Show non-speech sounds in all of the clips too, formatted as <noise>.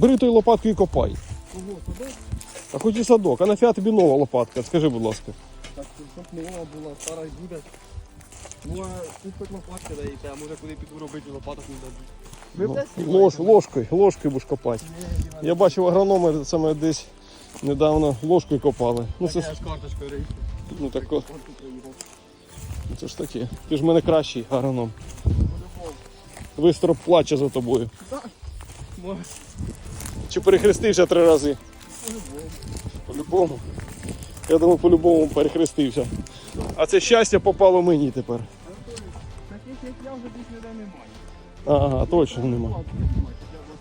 Бери той лопатку і копай. Кого? Туди? А хоч і садок, а нафіга тобі нова лопатка, скажи, будь ласка. Так, щоб нова була, стара й буде. Ну, а тут хоч лопатки даєте, а може куди піду робити лопаток не дадуть. Ви Ну, Лож, ложкою, ложкою будеш копати. Ні, Я бачив агрономи саме десь недавно ложкою копали. Ну Так це, я ж- карточкою рейсу. ну, так, о, це ж таке. Ти ж в мене кращий агроном. Вистроп плаче за тобою. Може, Чи перехрестився три рази? по-любому. По-любому. Я думаю, по-любому перехрестився. А це щастя попало мені тепер. Таких як я вже більш ніде немає. Ага, точно нема. Лопатки знімати, я вас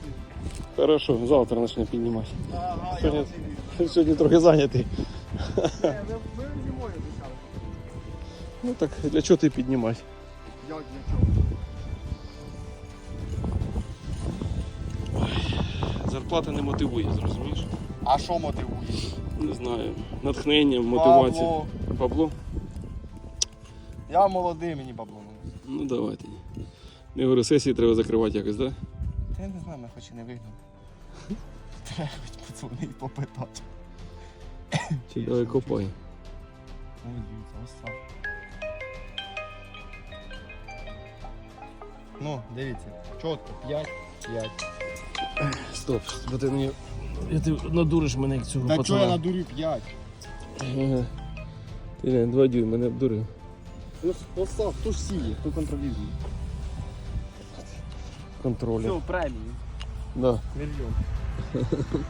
не- Хорошо, завтра почне піднімати. Ага, Сьогодні, сьогодні трохи зайнятий. Ви зимою обіцяли. Ну так для чого ти піднімати? Як для чого? Зарплата не мотивує, зрозумієш? А що мотивує? Не знаю. Натхнення, мотивація. Бабло. Бабло? Я молодий, мені бабло не Ну давай тоді. Я говорю, сесії треба закривати якось, так? Та я не знаю, ми хоч і не вигнав. Треба хоч подзвонити попитати. Чи давай копай. Ну, дивіться, ось так. Ну, дивіться, чітко, 5, 5. Стоп, бо ти мені. Я ти надуриш мене як цього Та чого я надурю 5? Ага. Ти не, два дюйма мене обдурив. Ну, постав, хто ж сіє, хто контролює. Контролі. Все, премію. Да. Мільйон. <laughs>